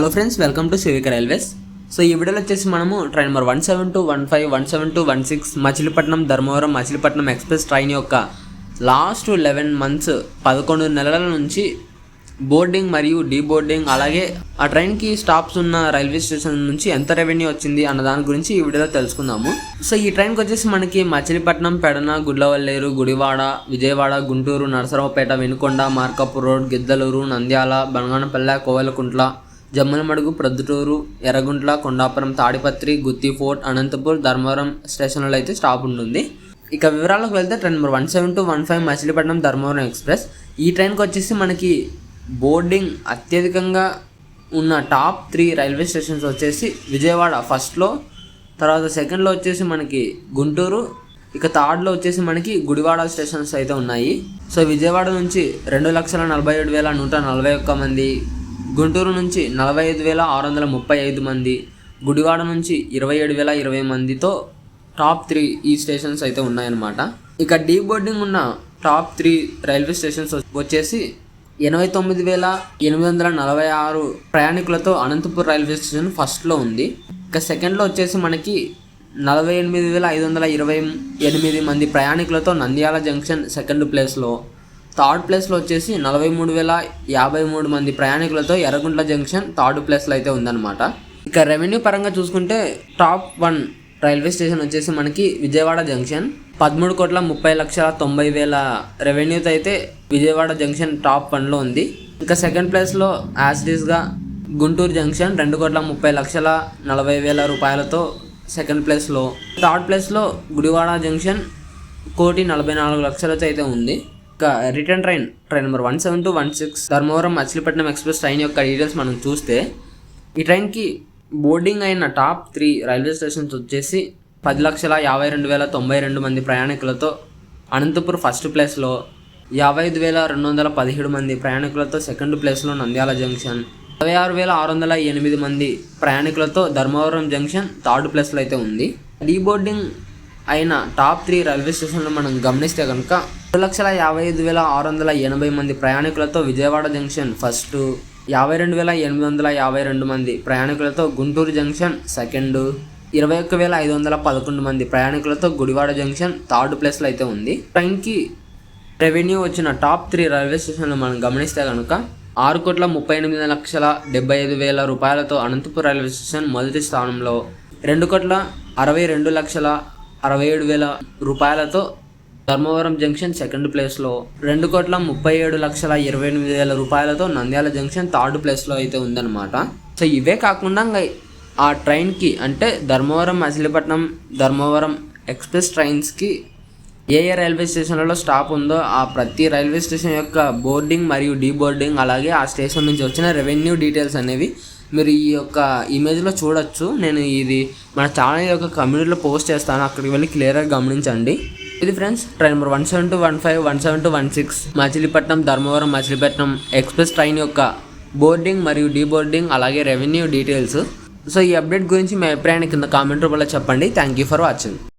Hello friends welcome to సివిక railways so ఈ వీడియోలో వచ్చేసి మనము train number one seven two one five one seven two one six Machilipatnam Dharmavaram Machilipatnam express train యొక్క last eleven months పదకొండు నెలల నుంచి బోర్డింగ్ మరియు డీబోర్డింగ్ అలాగే ఆ ట్రైన్కి స్టాప్స్ ఉన్న రైల్వే స్టేషన్ నుంచి ఎంత రెవెన్యూ వచ్చింది అన్న దాని గురించి ఈ వీడియోలో తెలుసుకుందాము. సో ఈ ట్రైన్కి వచ్చేసి మనకి మచిలీపట్నం పెడన గుడ్లవల్లేరు గుడివాడ విజయవాడ గుంటూరు నరసరావుపేట వెనుకొండ మార్కపు రోడ్ గిద్దలూరు నంద్యాల బనగానపల్లె కోవెలకుంట్ల జమ్మలమడుగు ప్రొద్దుటూరు ఎర్రగుంట్ల కొండాపురం తాడిపత్రి గుత్తి ఫోర్ట్ అనంతపూర్ ధర్మవరం స్టేషన్లో అయితే స్టాప్ ఉంటుంది. ఇక వివరాలకు వెళ్తే train number one seven two one five Machilipatnam Dharmavaram express. ఈ ట్రైన్కి వచ్చేసి మనకి బోర్డింగ్ అత్యధికంగా ఉన్న టాప్ త్రీ రైల్వే స్టేషన్స్ వచ్చేసి విజయవాడ ఫస్ట్లో తర్వాత సెకండ్లో వచ్చేసి మనకి గుంటూరు ఇక థర్డ్లో వచ్చేసి మనకి గుడివాడ స్టేషన్స్ అయితే ఉన్నాయి. సో విజయవాడ నుంచి రెండు లక్షల నలభై ఏడు వేల నూట నలభై ఒక్క మంది గుంటూరు నుంచి నలభై ఐదు వేల ఆరు వందల ముప్పై ఐదు మంది గుడివాడ నుంచి ఇరవై ఏడు వేల ఇరవై మందితో టాప్ త్రీ ఈ స్టేషన్స్ అయితే ఉన్నాయన్నమాట. ఇక డీ బోర్డింగ్ ఉన్న టాప్ త్రీ రైల్వే స్టేషన్స్ వచ్చేసి ఎనభై తొమ్మిది వేల ఎనిమిది వందల నలభై ఆరు ప్రయాణికులతో అనంతపూర్ రైల్వే స్టేషన్ ఫస్ట్లో ఉంది. ఇక సెకండ్లో వచ్చేసి మనకి నలభై ఎనిమిది వేల ఐదు వందల ఇరవై ఎనిమిది మంది ప్రయాణికులతో నంద్యాల జంక్షన్ సెకండ్ ప్లేస్లో థర్డ్ ప్లేస్లో వచ్చేసి నలభై మూడు వేల యాభై మూడు మంది ప్రయాణికులతో ఎర్రగుంట్ల జంక్షన్ థర్డ్ ప్లేస్లో అయితే ఉందన్నమాట. ఇక రెవెన్యూ పరంగా చూసుకుంటే టాప్ వన్ రైల్వే స్టేషన్ వచ్చేసి మనకి విజయవాడ జంక్షన్. పదమూడు కోట్ల ముప్పై లక్షల తొంభై వేల రెవెన్యూతో అయితే విజయవాడ జంక్షన్ టాప్ వన్లో ఉంది. ఇంకా సెకండ్ ప్లేస్లో యాజ్డీస్గా గుంటూరు జంక్షన్ రెండు కోట్ల ముప్పై లక్షల నలభై వేల రూపాయలతో సెకండ్ ప్లేస్లో. థర్డ్ ప్లేస్లో గుడివాడ జంక్షన్ కోటి నలభై నాలుగు లక్షలతో అయితే ఉంది. Return train train number one seven two one six Dharmavaram Machilipatnam express train యొక్క డీటెయిల్స్ మనం చూస్తే ఈ ట్రైన్కి బోర్డింగ్ అయిన టాప్ త్రీ రైల్వే స్టేషన్స్ వచ్చేసి పది లక్షల యాభై రెండు వేల తొంభై రెండు మంది ప్రయాణికులతో అనంతపూర్ ఫస్ట్ ప్లేస్లో యాభై ఐదు వేల రెండు వందల పదిహేడు మంది ప్రయాణికులతో సెకండ్ ప్లేస్లో నంద్యాల జంక్షన్ ఇరవై ఆరు వేల ఆరు వందల ఎనిమిది మంది ప్రయాణికులతో ధర్మవరం జంక్షన్ థర్డ్ ప్లేస్లో అయితే ఉంది. డీ బోర్డింగ్ అయిన టాప్ త్రీ రైల్వే స్టేషన్లో మనం గమనిస్తే కనుక రెండు లక్షల యాభై ఐదు వేల ఆరు వందల ఎనభై మంది ప్రయాణికులతో విజయవాడ జంక్షన్ ఫస్ట్ యాభై రెండు వేల ఎనిమిది వందల యాభై రెండు మంది ప్రయాణికులతో గుంటూరు జంక్షన్ సెకండ్ ఇరవై ఒక్క వేల ఐదు వందల పదకొండు మంది ప్రయాణికులతో గుడివాడ జంక్షన్ థర్డ్ ప్లేస్లో అయితే ఉంది. ట్రైన్కి రెవెన్యూ వచ్చిన టాప్ త్రీ రైల్వే స్టేషన్లు మనం గమనిస్తే కనుక ఆరు కోట్ల ముప్పై ఎనిమిది లక్షల డెబ్బై ఐదు వేల రూపాయలతో అనంతపురం రైల్వే స్టేషన్ మొదటి స్థానంలో రెండు కోట్ల అరవై రెండు లక్షల అరవై ఏడు వేల రూపాయలతో ధర్మవరం జంక్షన్ సెకండ్ ప్లేస్లో రెండు కోట్ల ముప్పై ఏడు లక్షల ఇరవై ఎనిమిది వేల రూపాయలతో నంద్యాల జంక్షన్ థర్డ్ ప్లేస్లో అయితే ఉందన్నమాట. సో ఇవే కాకుండా ఇంకా ఆ ట్రైన్కి అంటే ధర్మవరం మచిలీపట్నం ధర్మవరం ఎక్స్ప్రెస్ ట్రైన్స్కి ఏ ఏ రైల్వే స్టేషన్లలో స్టాప్ ఉందో ఆ ప్రతి రైల్వే స్టేషన్ యొక్క బోర్డింగ్ మరియు డీ బోర్డింగ్ అలాగే ఆ స్టేషన్ నుంచి వచ్చిన రెవెన్యూ డీటెయిల్స్ అనేవి మీరు ఈ యొక్క ఇమేజ్లో చూడొచ్చు. నేను ఇది మన ఛానల్ యొక్క కమ్యూనిటీలో పోస్ట్ చేస్తాను. అక్కడికి వెళ్ళి క్లియర్గా గమనించండి. ఇది friends train number one seven two one five one seven two one six. Machilipatnam Dharmavaram Machilipatnam express train యొక్క బోర్డింగ్ మరియు డీ బోర్డింగ్ అలాగే రెవెన్యూ డీటెయిల్స్. సో ఈ అప్డేట్ గురించి మీ అభిప్రాయాన్ని కింద కామెంట్ రూపంలో చెప్పండి. Thank you for watching